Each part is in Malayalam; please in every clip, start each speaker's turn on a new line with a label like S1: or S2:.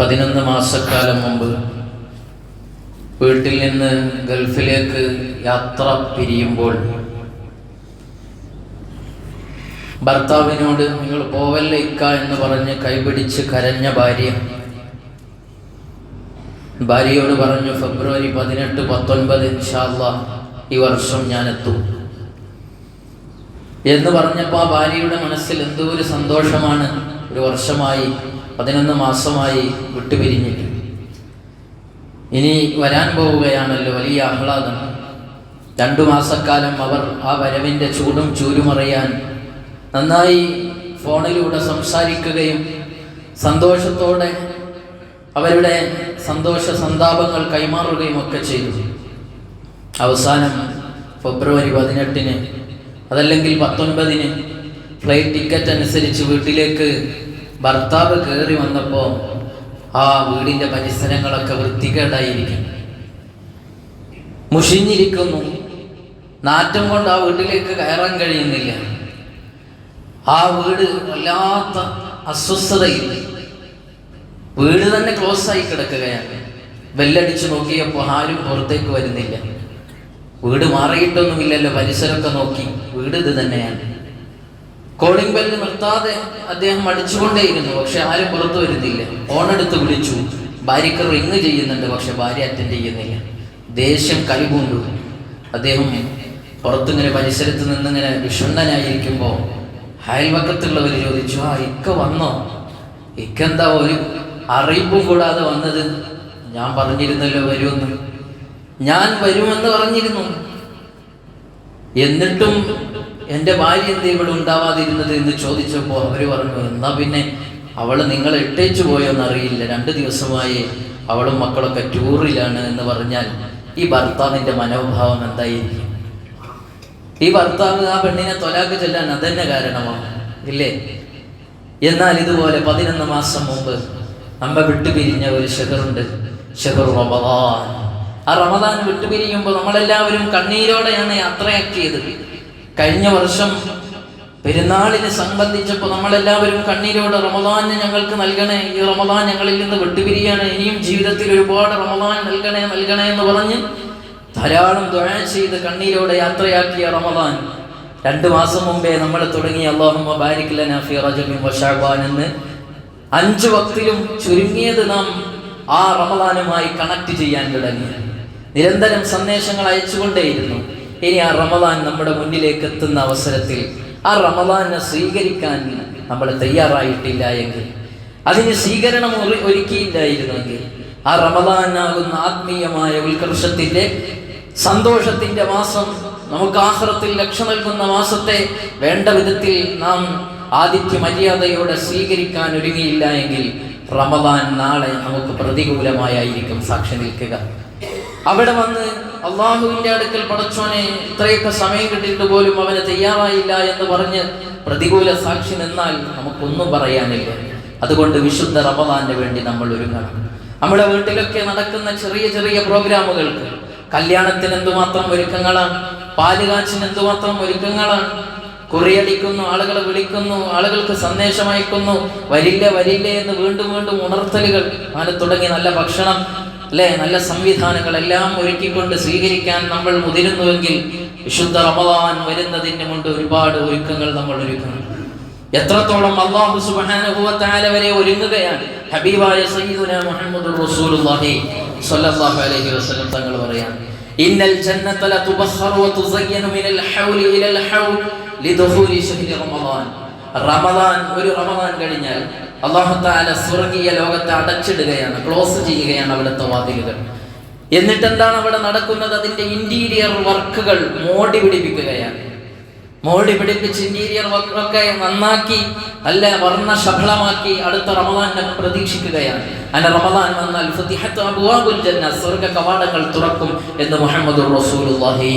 S1: പതിനൊന്ന് മാസക്കാലം മുമ്പ് വീട്ടിൽ നിന്ന് ഗൾഫിലേക്ക് യാത്ര പിരിയുമ്പോൾ ഭർത്താവിനോട് നിങ്ങൾ പോവല്ല ഇക്ക? എന്ന് പറഞ്ഞ് കൈപിടിച്ച് കരഞ്ഞ ഭാര്യ. ഭാര്യയോട് പറഞ്ഞു ഫെബ്രുവരി പതിനെട്ട് പത്തൊൻപത് ഇൻഷാല്ല ഈ വർഷം ഞാൻ എത്തും എന്ന് പറഞ്ഞപ്പോൾ ആ ഭാര്യയുടെ മനസ്സിൽ എന്തോ ഒരു സന്തോഷമാണ്. ഒരു വർഷമായി പതിനൊന്ന് മാസമായി വിട്ടുപിരിഞ്ഞിട്ട്. ഇനി വരാൻ പോവുകയാണല്ലോ വലിയ ആഹ്ലാദം. രണ്ടു മാസക്കാലം അവർ ആ വരവിന്റെ ചൂടും ചൂരുമറിയാൻ നന്നായി ഫോണിലൂടെ സംസാരിക്കുകയും സന്തോഷത്തോടെ അവരുടെ സന്തോഷ സന്താപങ്ങൾ കൈമാറുകയും ഒക്കെ ചെയ്തു. അവസാനം ഫെബ്രുവരി പതിനെട്ടിന് അതല്ലെങ്കിൽ പത്തൊൻപതിന് ഫ്ലൈറ്റ് ടിക്കറ്റ് അനുസരിച്ച് വീട്ടിലേക്ക് ഭർത്താവ് കയറി വന്നപ്പോൾ ആ വീടിന്റെ പരിസരങ്ങളൊക്കെ വൃത്തികേടായിരിക്കും മുഷിഞ്ഞിരിക്കുന്നു. നാറ്റം കൊണ്ട് ആ വീട്ടിലേക്ക് കയറാൻ കഴിയുന്നില്ല. ആ വീട് വല്ലാത്ത അസ്വസ്ഥതയില്ല. വീട് തന്നെ ക്ലോസ് ആയി കിടക്കുകയാണ്. വെല്ലടിച്ചു നോക്കിയപ്പോൾ ആരും പുറത്തേക്ക് വരുന്നില്ല. വീട് മാറിയിട്ടൊന്നുമില്ലല്ലോ പരിസരമൊക്കെ നോക്കി. വീട് ഇത് തന്നെയാണ്. കോളിംഗ് ബെല്ല് നിർത്താതെ അദ്ദേഹം അടിച്ചുകൊണ്ടേയിരുന്നു. പക്ഷെ ആരും പുറത്തു വരുന്നില്ല. ഫോണെടുത്ത് വിളിച്ചു. ഭാര്യക്ക് റിങ് ചെയ്യുന്നുണ്ട്. പക്ഷെ ഭാര്യ അറ്റൻഡ് ചെയ്യുന്നില്ല. ദേഷ്യം കലിപൂണ്ടു അദ്ദേഹം പുറത്തിങ്ങനെ പരിസരത്ത് നിന്നിങ്ങനെ വിഷണ്ണനായിരിക്കുമ്പോൾ അയൽവക്കത്തുള്ളവർ ചോദിച്ചു ആ ഇക്ക വന്നോ? ഇക്കെന്താ ഒരു അറിയിപ്പും കൂടാതെ വന്നത്? ഞാൻ പറഞ്ഞിരുന്നല്ലോ വരുമെന്ന്. ഞാൻ വരുമെന്ന് പറഞ്ഞിരുന്നു. എന്നിട്ടും എന്റെ ഭാര്യ എന്ത് ഇവിടെ ഉണ്ടാവാതിരുന്നത് എന്ന് ചോദിച്ചപ്പോൾ അവർ പറഞ്ഞു എന്നാ പിന്നെ അവൾ നിങ്ങളെ ഇട്ടേച്ചു പോയോന്നറിയില്ല രണ്ട് ദിവസമായി അവളും മക്കളൊക്കെ ടൂറിലാണ് എന്ന് പറഞ്ഞാൽ ഈ ഭർത്താവിന്റെ മനോഭാവം എന്തായിരിക്കും? ഈ ഭർത്താവ് ആ പെണ്ണിനെ തൊലാക്ക് ചെല്ലാൻ അതന്നെ കാരണമാണ് ഇല്ലേ? എന്നാൽ ഇതുപോലെ പതിനൊന്ന് മാസം മുമ്പ് നമ്മ വിട്ടുപിരിഞ്ഞ ഒരു ഷെഹറുണ്ട് ഷെഹർ റമദാൻ. ആ റമദാൻ വിട്ടുപിരിയുമ്പോൾ നമ്മളെല്ലാവരും കണ്ണീരോടെയാണ് യാത്രയാക്കിയത്. കഴിഞ്ഞ വർഷം പെരുന്നാളിനെ സംബന്ധിച്ചപ്പോൾ നമ്മളെല്ലാവരും കണ്ണീരോട് റമദാനെ ഞങ്ങൾക്ക് നൽകണേ. ഈ റമദാൻ ഞങ്ങളിൽ നിന്ന് വിട്ടുപിരിയാണ്. ഇനിയും ജീവിതത്തിൽ ഒരുപാട് റമദാൻ നൽകണേ നൽകണേ എന്ന് പറഞ്ഞ് ധാരാളം ദുആ ചെയ്ത് കണ്ണീരോടെ യാത്രയാക്കിയ റമദാൻ. രണ്ട് മാസം മുമ്പേ നമ്മൾ തുടങ്ങി അള്ളാഹുമ്മ ബാരിക്കില്ല ഫി റജബിൻ വഷാബാൻ എന്ന്. അഞ്ച് വക്തിലും ചുരുങ്ങിയത് നാം ആ റമദാനുമായി കണക്ട് ചെയ്യാൻ തുടങ്ങി. നിരന്തരം സന്ദേശങ്ങൾ അയച്ചുകൊണ്ടേയിരുന്നു. ഇനി ആ റമദാൻ നമ്മുടെ മുന്നിലേക്ക് എത്തുന്ന അവസരത്തിൽ ആ റമദാനെ സ്വീകരിക്കാൻ നമ്മൾ തയ്യാറായിട്ടില്ല എങ്കിൽ അതിന് സ്വീകരണം ഒരു- ഒരുക്കിയില്ലായിരുന്നെങ്കിൽ ആ റമദാനാകുന്ന ആത്മീയമായ ഉത്കർഷത്തിന്റെ സന്തോഷത്തിന്റെ മാസം നമുക്ക് ആഹ്റത്തിൽ രക്ഷ നൽകുന്ന മാസത്തെ വേണ്ട വിധത്തിൽ നാം ആദിത്യ മര്യാദയോടെ സ്വീകരിക്കാൻ ഒരുങ്ങിയില്ല എങ്കിൽ റമദാൻ നാളെ നമുക്ക് പ്രതികൂലമായിരിക്കും സാക്ഷി നിൽക്കുക. അവിടെ വന്ന് അള്ളാഹുവിന്റെ അടുക്കൽ പടച്ചോനെ ഇത്രയൊക്കെ സമയം കിട്ടിയിട്ട് പോലും അവന് തയ്യാറായില്ല എന്ന് പറഞ്ഞ് പ്രതികൂല സാക്ഷി നിന്നാൽ നമുക്കൊന്നും പറയാനില്ല. അതുകൊണ്ട് വിശുദ്ധ റമദാന് വേണ്ടി നമ്മൾ ഒരുങ്ങണം. നമ്മുടെ വീട്ടിലൊക്കെ നടക്കുന്ന ചെറിയ ചെറിയ പ്രോഗ്രാമുകൾക്ക് കല്യാണത്തിന് എന്തുമാത്രം ഒരുക്കങ്ങളാണ് പാലുകാച്ചിന് എന്തുമാത്രം ഒരുക്കങ്ങളാണ് കുറിയടിക്കുന്നു ആളുകളെ വിളിക്കുന്നു ആളുകൾക്ക് സന്ദേശം അയക്കുന്നു. വരില്ല വരില്ല എന്ന് വീണ്ടും വീണ്ടും ഉണർത്തലുകൾ അങ്ങനെ തുടങ്ങി നല്ല ഭക്ഷണം അല്ലെ? നല്ല സംവിധാനങ്ങളെല്ലാം ഒരുക്കിക്കൊണ്ട് സ്വീകരിക്കാൻ നമ്മൾ മുതിരുന്നുവെങ്കിൽ വിശുദ്ധ റമദാൻ വരുന്നതിന് മുൻപ് ഒരുപാട് ഒരുക്കങ്ങൾ നമ്മൾ ഒരുക്കണം. എത്രത്തോളം അള്ളാഹു തആല വരെ ഒരുങ്ങുകയാണ്. ഹബീബായ സയ്യിദുന മുഹമ്മദ് റസൂലുള്ളാഹി സ്വല്ലല്ലാഹു അലൈഹി വസല്ലം തങ്ങൾ പറയാണ് ഇന്നൽ ജന്നത ലതുബഖറു വ തുസയ്യനു മിനൽ ഹൗലി ഇലൽ ഹൗൽ ലിദുഖൂലി ശഹ്രി റമദാൻ. റമദാൻ ഒരു റമദാൻ കഴിഞ്ഞാൽ അല്ലാഹു തആല സ്വർഗീയ ലോകത്തെ അടച്ചിടുകയാണ് ക്ലോസ് ചെയ്യുകയാണ് അവിടുത്തെ വാതിലുകൾ എന്നിട്ട് എന്താണ് അവിടെ നടക്കുന്നത്? അതിന്റെ ഇന്റീരിയർ വർക്കുകൾ മോടി പിടിപ്പിക്കുകയാണ്. മോടി പിടിപ്പിച്ച് ഇന്റീരിയർ വർക്കൊക്കെ നന്നാക്കി നല്ല വർണ ശബളമാക്കി അടുത്ത റമദാനെ പ്രതീക്ഷിക്കുകയാണ്. അങ്ങനെ റമദാൻ വന്നാൽ സ്വർഗ കവാടങ്ങൾ തുറക്കും എന്ന് മുഹമ്മദ് റസൂലുള്ളാഹി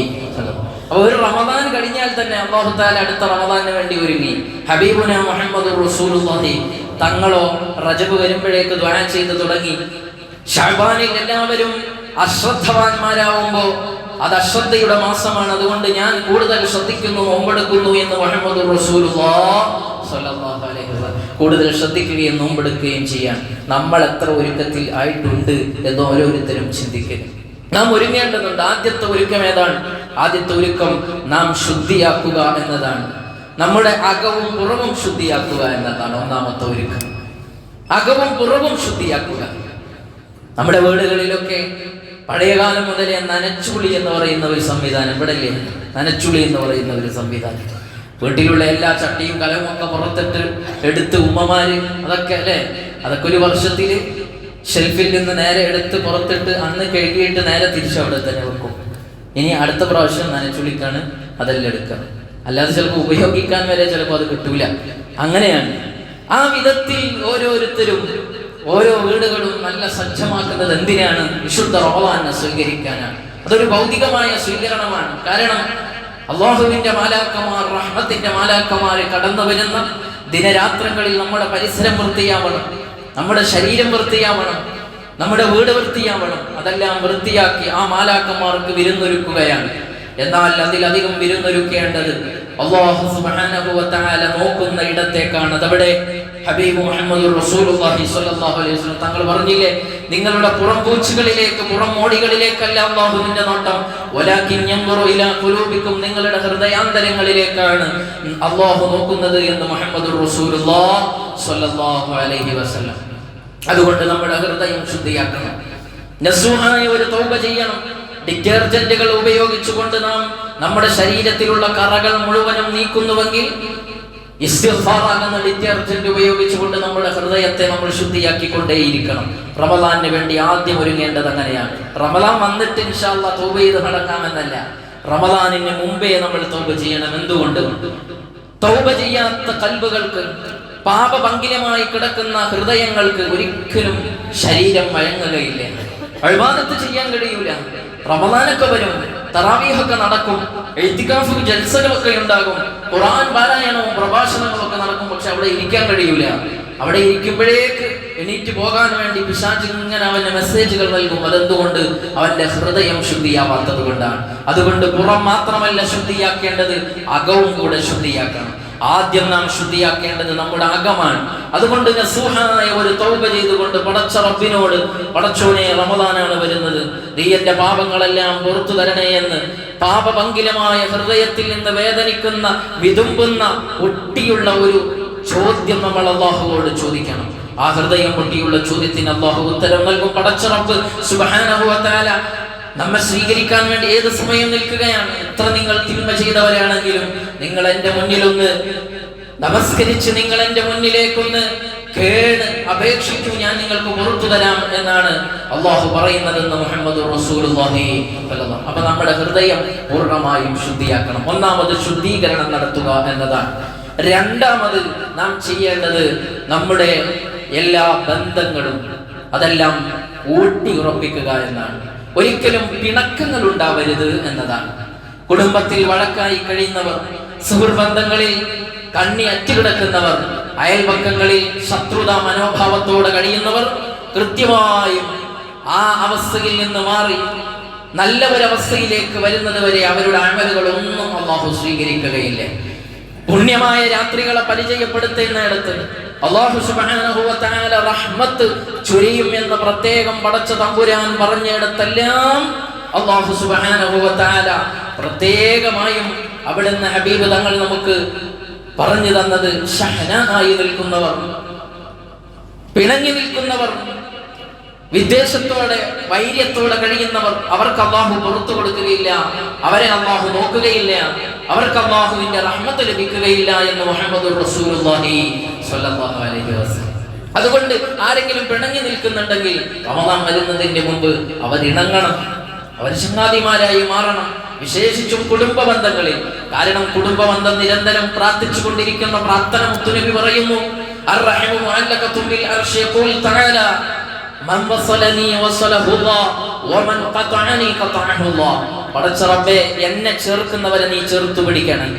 S1: അപ്പോൾ ഒരു റമദാൻ കഴിഞ്ഞാൽ തന്നെ അല്ലാഹു തആല അടുത്ത റമദാന് വേണ്ടി ഒരുങ്ങി. ഹബീബുന മുഹമ്മദ് റസൂലുള്ളാഹി തങ്ങളോ റജബ് വരുമ്പോഴേക്ക് ദ്വാന ചെയ്ത് തുടങ്ങി. ഷാബാനിൽ എല്ലാവരും അശ്രദ്ധവാന്മാരാവുമ്പോൾ അത് അശ്രദ്ധയുടെ മാസമാണ്. അതുകൊണ്ട് ഞാൻ കൂടുതൽ ശ്രദ്ധിക്കുന്നു ഒമ്പെടുക്കുന്നു എന്ന് മുഹമ്മദ് കൂടുതൽ ശ്രദ്ധിക്കുകയും നോമ്പെടുക്കുകയും ചെയ്യാൻ. നമ്മൾ എത്ര ഒരുക്കത്തിൽ ആയിട്ടുണ്ട് എന്ന് ഓരോരുത്തരും ചിന്തിക്കുക നാം ഒരുങ്ങേണ്ടതുണ്ട് ആദ്യത്തെ ഒരുക്കം ഏതാണ്? ആദ്യത്തെ ഒരുക്കം നാം ശുദ്ധിയാക്കുക എന്നതാണ്. നമ്മുടെ അകവും പുറവും ശുദ്ധിയാക്കുക എന്നതാണ് ഒന്നാമത്തെ ഒരുക്കം. അകവും പുറവും ശുദ്ധിയാക്കുക. നമ്മുടെ വീടുകളിലൊക്കെ പഴയകാലം മുതലേ നനച്ചുളി എന്ന് പറയുന്ന ഒരു സംവിധാനം ഇവിടെ അല്ലേ നനച്ചുളി എന്ന് പറയുന്ന ഒരു സംവിധാനം. വീട്ടിലുള്ള എല്ലാ ചട്ടിയും കലവും ഒക്കെ പുറത്തിട്ട് എടുത്ത് ഉമ്മമാര് അതൊക്കെ അല്ലേ? അതൊക്കെ ഒരു വർഷത്തിൽ ഷെൽഫിൽ നിന്ന് നേരെ എടുത്ത് പുറത്തിട്ട് അന്ന് കഴുകിയിട്ട് നേരെ തിരിച്ചു അവിടെ തന്നെ വെക്കും. ഇനി അടുത്ത പ്രാവശ്യം നനച്ചുള്ളിക്കാണ് അതെല്ലാം എടുക്കുക. അല്ലാതെ ചിലപ്പോൾ ഉപയോഗിക്കാൻ വരെ ചിലപ്പോൾ അത് കിട്ടൂല. അങ്ങനെയാണ്. ആ വിധത്തിൽ ഓരോരുത്തരും ഓരോ വീടുകളും നല്ല സജ്ജമാക്കുന്നത് എന്തിനാണ്? വിശുദ്ധ റോളാനെ സ്വീകരിക്കാനാണ്. അതൊരു ഭൗതികമായ സ്വീകരണമാണ്. കാരണം അള്ളാഹുവിന്റെ മാലാക്കമാർ റഹ്മത്തിന്റെ മാലാക്കമാർ കടന്നു വരുന്ന ദിനരാത്രങ്ങളിൽ നമ്മുടെ പരിസരം വൃത്തിയാവണം. നമ്മുടെ ശരീരം വൃത്തിയാവണം നമ്മുടെ വീട് വൃത്തിയാവണം അതെല്ലാം വൃത്തിയാക്കി ആ മാലാക്കന്മാർക്ക് വിരുന്നൊരുക്കുകയാണ്. എന്നാൽ അതിലധികം വിരുന്നൊരുക്കേണ്ടത് അള്ളാഹു നോക്കുന്ന ഇടത്തേക്കാണ്. അതവിടെ ഹബീബ് മുഹമ്മദ് റസൂലുള്ളാഹി അലൈഹി തങ്ങൾ പറഞ്ഞില്ലേ? നിങ്ങളുടെ പുറംപൂച്ചുകളിലേക്ക് പുറംമോടികളിലേക്കല്ല അള്ളാഹുവിന്റെ നോട്ടം. വലാകിൻ ഇലാ നിങ്ങളുടെ ഹൃദയാന്തരങ്ങളിലേക്കാണ് അള്ളാഹു നോക്കുന്നത് എന്ന് മുഹമ്മദ് റസൂലുള്ളാഹി സ്വല്ലല്ലാഹു അലൈഹി വസല്ലം. അതുകൊണ്ട് നമ്മുടെ ഹൃദയം ശുദ്ധിയാക്കണം. ഒരു തൗബ ചെയ്യണം. ഡിറ്റർജന്റുകൾ ഉപയോഗിച്ചുകൊണ്ട് നാം നമ്മുടെ ശരീരത്തിലുള്ള കറകൾ മുഴുവനും നീക്കുന്നുവെങ്കിൽ ഇസ്തിഗ്ഫാറാകുന്ന ഡിറ്റർജന്റ് ഉപയോഗിച്ചുകൊണ്ട് നമ്മുടെ ഹൃദയത്തെ നമ്മൾ ശുദ്ധിയാക്കിക്കൊണ്ടേയിരിക്കണം. റമദാനു വേണ്ടി ആദ്യം ഒരുങ്ങേണ്ടത് അങ്ങനെയാണ്. റമദാൻ വന്നിട്ട് ഇൻഷാല്ല തൗബ ചെയ്ത് നടക്കാമെന്നല്ല. റമദാനിന് മുമ്പേ നമ്മൾ തൗബ ചെയ്യണം. എന്തുകൊണ്ട്? തൗബ ചെയ്യാത്ത കൽബുകൾക്ക് പാപഭംഗിലമായി കിടക്കുന്ന ഹൃദയങ്ങൾക്ക് ഒരിക്കലും ശരീരം വഴങ്ങുകയില്ല. അഴിവാദത്ത് ചെയ്യാൻ കഴിയൂല. റമദാനൊക്കെ വരും തറാവീഹൊക്കെ നടക്കും എഴുത്തിക്കാഫ് ജൽസകളൊക്കെ ഉണ്ടാകും ഖുറാൻ പാരായണവും പ്രഭാഷണങ്ങളും ഒക്കെ നടക്കും പക്ഷെ അവിടെ ഇരിക്കാൻ കഴിയൂല. അവിടെ ഇരിക്കുമ്പോഴേക്ക് എണീറ്റ് പോകാൻ വേണ്ടി പിശാച് ഇങ്ങനെ അവന്റെ മെസ്സേജുകൾ നൽകും. അതെന്തുകൊണ്ട്? അവന്റെ ഹൃദയം ശുദ്ധിയാവാത്തത് കൊണ്ടാണ്. അതുകൊണ്ട് പുറം മാത്രമല്ല ശുദ്ധിയാക്കേണ്ടത് അകവും കൂടെ ശുദ്ധിയാക്കണം. ആദ്യം നാം ശുദ്ധിയാക്കേണ്ടത് നമ്മുടെ അകമാണ്. അതുകൊണ്ട് നസൂഹായ ഒരു തൗബ ചെയ്തുകൊണ്ട് പടച്ച റബ്ബിനോട് പടച്ചോനെ റമദാനാണ് വരുന്നത്. നീ പാപങ്ങളെല്ലാം പുറത്തു തരണേ എന്ന് പാപഭംഗിലമായ ഹൃദയത്തിൽ നിന്ന് വേദനിക്കുന്ന വിതുമ്പുന്ന ഒട്ടിയുള്ള ഒരു ചോദ്യം നമ്മൾ അള്ളാഹുവോട് ചോദിക്കണം. ആ ഹൃദയം പൊട്ടിയുള്ള ചോദ്യത്തിന് അള്ളാഹു ഉത്തരം നൽകും. പടച്ചറപ്പ് തആല നമ്മെ സ്വീകരിക്കാൻ വേണ്ടി ഏത് സമയം നിൽക്കുകയാണ്? എത്ര നിങ്ങൾ തിന്മ ചെയ്തവരാണെങ്കിലും നിങ്ങൾ എന്റെ മുന്നിലൊന്ന് നമസ്കരിച്ച് നിങ്ങൾ എന്റെ മുന്നിലേക്കൊന്ന് കേട് അപേക്ഷിച്ചു ഞാൻ നിങ്ങൾക്ക് പുറത്തു തരാം എന്നാണ് അള്ളാഹു പറയുന്നതെന്ന് മുഹമ്മദ്. അപ്പൊ നമ്മുടെ ഹൃദയം പൂർണമായും ശുദ്ധിയാക്കണം. ഒന്നാമത് ശുദ്ധീകരണം നടത്തുക എന്നതാണ്. രണ്ടാമത് നാം ചെയ്യേണ്ടത് നമ്മുടെ എല്ലാ ബന്ധങ്ങളും അതെല്ലാം ഊട്ടി ഉറപ്പിക്കുക എന്നാണ്. ഒരിക്കലും പിണക്കങ്ങൾ ഉണ്ടാവരുത് എന്നതാണ്. കുടുംബത്തിൽ വഴക്കായി കഴിയുന്നവർ സുഹൃബന്ധങ്ങളിൽ കണ്ണി അറ്റുകിടക്കുന്നവർ അയൽപക്കങ്ങളിൽ ശത്രുത മനോഭാവത്തോടെ കഴിയുന്നവർ കൃത്യമായും ആ അവസ്ഥയിൽ നിന്ന് മാറി നല്ല ഒരവസ്ഥയിലേക്ക് വരുന്നത് വരെ അവരുടെ അമലുകൾ ഒന്നും അള്ളാഹു സ്വീകരിക്കുകയില്ല. പുണ്യമായ രാത്രികളെ പരിചയപ്പെടുത്തുന്നിടത്ത് അള്ളാഹു തആല റഹ്മത്ത് ചുരിയും എന്ന് പ്രത്യേകം പടച്ച തമ്പുരാൻ പറഞ്ഞിടത്തെല്ലാം അള്ളാഹു തആല പ്രത്യേകമായും അവിടുന്ന് ഹബീബ് തങ്ങൾ നമുക്ക് പറഞ്ഞു തന്നത് ഷഹന ആയി നിൽക്കുന്നവർ പിണങ്ങി നിൽക്കുന്നവർ വിദ്വേഷത്തോടെ വൈര്യത്തോടെ കഴിയുന്നവർ അവർക്ക് അള്ളാഹു പുറത്തു കൊടുക്കുകയില്ല. അവരെ അള്ളാഹു നോക്കുകയില്ല. അവർക്ക് അള്ളാഹുവിന്റെ റഹ്മത്ത് ലഭിക്കുകയില്ല എന്ന് മുഹമ്മദ് അതുകൊണ്ട് ആരെങ്കിലും പിണങ്ങി നിൽക്കുന്നുണ്ടെങ്കിൽ റമദാൻ വരുന്നതിന്റെ മുമ്പ് അവരിണങ്ങണം അവർ ചങ്ങാതിമാരായി മാറണം. വിശേഷിച്ചും കുടുംബ ബന്ധങ്ങളിൽ. കാരണം കുടുംബ ബന്ധം നിരന്തരം പ്രാർത്ഥിച്ചു കൊണ്ടിരിക്കുന്ന പ്രാർത്ഥന മുത്തുനബി പറയുന്നു അർറഹിമു മുഅല്ലഖത്തും ബിൽ الله യഖൂൽ തആല മൻ വസലനി വസലഹു അല്ലാഹ് വമൻ ഖതഅനി ഖതഅഹു അല്ലാഹ് പടച്ച റബ്ബേ എന്നെ ചേർക്കുന്നവരെ നീ ചേർത്തു പിടിക്കണം.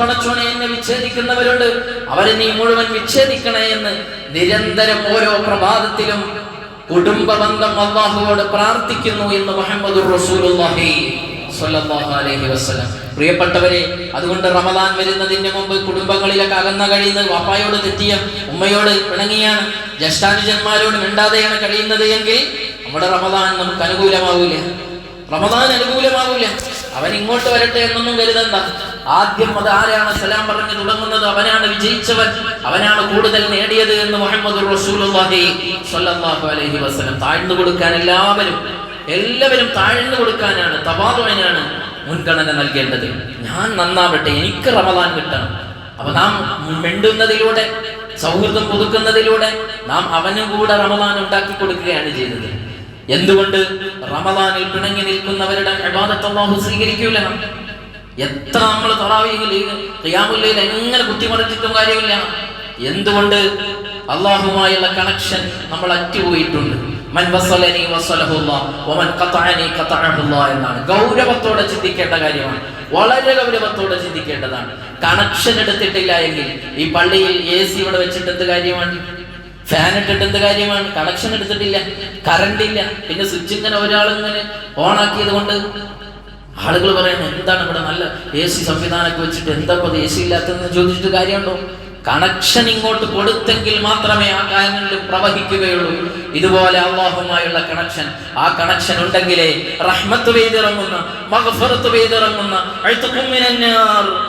S1: പടച്ചോനെ എന്നെ വിച്ഛേദിക്കുന്നവരുണ്ട് അവരെ നീ മുഴുവൻ വിച്ഛേദിക്കണേ എന്ന് നിരന്തരം ഓരോ പ്രഭാതത്തിലും കുടുംബ ബന്ധം അള്ളാഹുവോട് പ്രാർത്ഥിക്കുന്നു എന്ന് മുഹമ്മദ് റസൂലുള്ളാഹി സ്വല്ലല്ലാഹു അലൈഹി വസല്ലം. പ്രിയപ്പെട്ടവരെ അതുകൊണ്ട് റമദാൻ വരുന്നതിന് മുമ്പ് കുടുംബങ്ങളിലൊക്കെ അകന്ന കഴിയുന്നത് വാപ്പായോട് തെറ്റിയ ഉമ്മയോട് പിണങ്ങിയാണ് ജ്യേഷ്ഠാനുജന്മാരോട് മിണ്ടാതെയാണ് കഴിയുന്നത് എങ്കിൽ നമ്മുടെ റമദാൻ നമുക്ക് അനുകൂലമാവില്ല റമദാൻ അനുകൂലമാവില്ല അവൻ ഇങ്ങോട്ട് വരട്ടെ എന്നൊന്നും കരുതണ്ട. ആദ്യം അത് ആരാണ് സലാം പറഞ്ഞു തുടങ്ങുന്നത്? അവനാണ് വിജയിച്ചവൻ. അവനാണ് കൂടുതൽ നേടിയത് എന്ന് മുഹമ്മദ് അലൈഹി വസല്ലം താഴ്ന്നു കൊടുക്കാൻ എല്ലാവരും എല്ലാവരും താഴ്ന്നു കൊടുക്കാനാണ് തവാതുവിനാണ് മുൻഗണന നൽകേണ്ടത്. ഞാൻ നന്നാവട്ടെ എനിക്ക് റമദാൻ കിട്ടണം. അപ്പൊ നാം മിണ്ടുന്നതിലൂടെ സൗഹൃദം പുതുക്കുന്നതിലൂടെ നാം അവനും കൂടെ റമദാൻ ഉണ്ടാക്കി കൊടുക്കുകയാണ് ചെയ്തത് എന്തുകൊണ്ട്? റമദാനിൽ പിണങ്ങി നിൽക്കുന്നവരുടെ ഇബാദത്ത് അല്ലാഹു സ്വീകരിക്കൂല. എത്ര നമ്മൾ തൊറാവിയിൽ ക്രിയാമുല്ലയിൽ എങ്ങനെ കുത്തിമറിച്ചിട്ടും കാര്യമില്ല. എന്തുകൊണ്ട്? അള്ളാഹുമായുള്ള കണക്ഷൻ നമ്മൾ അറ്റുപോയിട്ടുണ്ട്. എന്നാണ്. ഗൗരവത്തോടെ ചിന്തിക്കേണ്ട കാര്യമാണ്. വളരെ ഗൗരവത്തോടെ ചിന്തിക്കേണ്ടതാണ്. കണക്ഷൻ എടുത്തിട്ടില്ല എങ്കിൽ ഈ പള്ളിയിൽ എ സി ഇവിടെ വെച്ചിട്ട് എന്ത് കാര്യമാണ്? ഫാൻ ഇട്ടിട്ട് എന്ത് കാര്യമാണ്? കണക്ഷൻ എടുത്തിട്ടില്ല. കറണ്ട് ഇല്ല. പിന്നെ സ്വിച്ച് ഇങ്ങനെ ഒരാൾ ഇങ്ങനെ ഓൺ ആക്കിയത് കൊണ്ട് ആളുകൾ പറയുന്നത് എന്താണ് ഇവിടെ നല്ല എ സി സംവിധാനമൊക്കെ വെച്ചിട്ട്? എന്താ എ സി ഇല്ലാത്തതെന്ന് ചോദിച്ചിട്ട് കാര്യമുണ്ടോ? കണക്ഷൻ ഇങ്ങോട്ട് കൊടുത്തെങ്കിൽ മാത്രമേ ആ കാര്യങ്ങളിൽ പ്രവഹിക്കുകയുള്ളൂ. ഇതുപോലെ അള്ളാഹുമായുള്ള കണക്ഷൻ ആ കണക്ഷൻ ഉണ്ടെങ്കിലേ റഹ്മത്ത് പെയ്തിറങ്ങുന്ന മഗ്ഫറത്ത് പെയ്തിറങ്ങുന്ന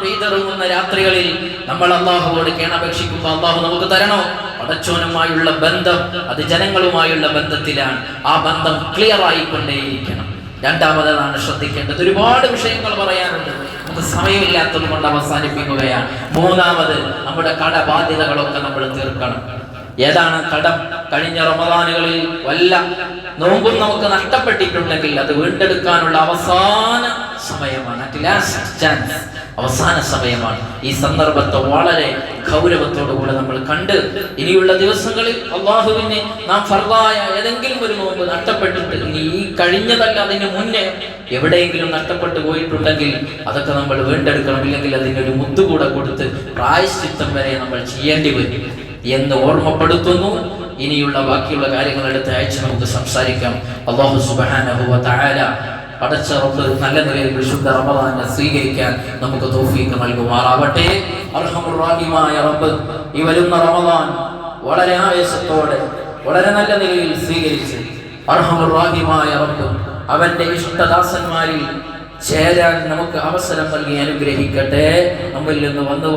S1: പെയ്തിറങ്ങുന്ന രാത്രികളിൽ നമ്മൾ അള്ളാഹുവോട് കേണപേക്ഷിക്കുമ്പോൾ അള്ളാഹു നമുക്ക് തരണോ? പടച്ചോനുമായുള്ള ബന്ധം അത് ജനങ്ങളുമായുള്ള ബന്ധത്തിലാണ്. ആ ബന്ധം ക്ലിയർ ആയിക്കൊണ്ടേയിരിക്കണം. രണ്ടാമതാണ് ശ്രദ്ധിക്കേണ്ടത്. ഒരുപാട് വിഷയങ്ങൾ പറയാനുണ്ട്. നമുക്ക് സമയമില്ലാത്തത് കൊണ്ട് അവസാനിപ്പിക്കുകയാണ്. മൂന്നാമത് നമ്മുടെ കടബാധ്യതകളൊക്കെ നമ്മൾ തീർക്കണം. ഏതാണ് കടം? കഴിഞ്ഞ റമദാനുകളിൽ വല്ല നോമ്പും നമുക്ക് നഷ്ടപ്പെട്ടിട്ടുണ്ടെങ്കിൽ അത് വീണ്ടെടുക്കാനുള്ള അവസാന സമയമാണ്. ലാസ്റ്റ് ചാൻസ് അവസാന സമയമാണ്. ഈ സന്ദർഭത്തെ വളരെ ഗൗരവത്തോടുകൂടെ നമ്മൾ കണ്ട് ഇനിയുള്ള ദിവസങ്ങളിൽ അള്ളാഹുവിനെ നാം ഫർദായ ഏതെങ്കിലും ഒരു നോമ്പ് നഷ്ടപ്പെട്ടിട്ട് ഇനി ഈ കഴിഞ്ഞതല്ല അതിന് മുന്നേ എവിടെയെങ്കിലും നഷ്ടപ്പെട്ടു പോയിട്ടുണ്ടെങ്കിൽ അതൊക്കെ നമ്മൾ വീണ്ടെടുക്കണം. ഇല്ലെങ്കിൽ അതിനൊരു മുത്തുകൂടെ കൊടുത്ത് പ്രായശ്ചിത്തം വരെ നമ്മൾ ചെയ്യേണ്ടി വരും എന്ന് ഓർമ്മപ്പെടുത്തുന്നു. ഇനിയുള്ള ബാക്കിയുള്ള കാര്യങ്ങൾ അടുത്ത അയച്ച് നമുക്ക് സംസാരിക്കാം. അള്ളാഹു സുബാന പടച്ച റബ്ബ് നല്ല നിലയിൽ വിശുദ്ധ റമദാനെ സ്വീകരിക്കാൻ നമുക്ക് തൗഫീഖ് നൽകുമാറാവട്ടെ. അർഹമുറാഹിമായ റബ്ബ് ഈ വരുന്ന റമദാൻ വളരെ ആവേശത്തോടെ വളരെ നല്ല നിലയിൽ സ്വീകരിച്ച് അർഹമുറാഹിമായ റബ്ബ് അവന്റെ ഇഷ്ടദാസന്മാരിൽ ചേരാൻ നമുക്ക് അവസരം നൽകി അനുഗ്രഹിക്കട്ടെ. നമ്മിൽ നിന്ന് വന്നു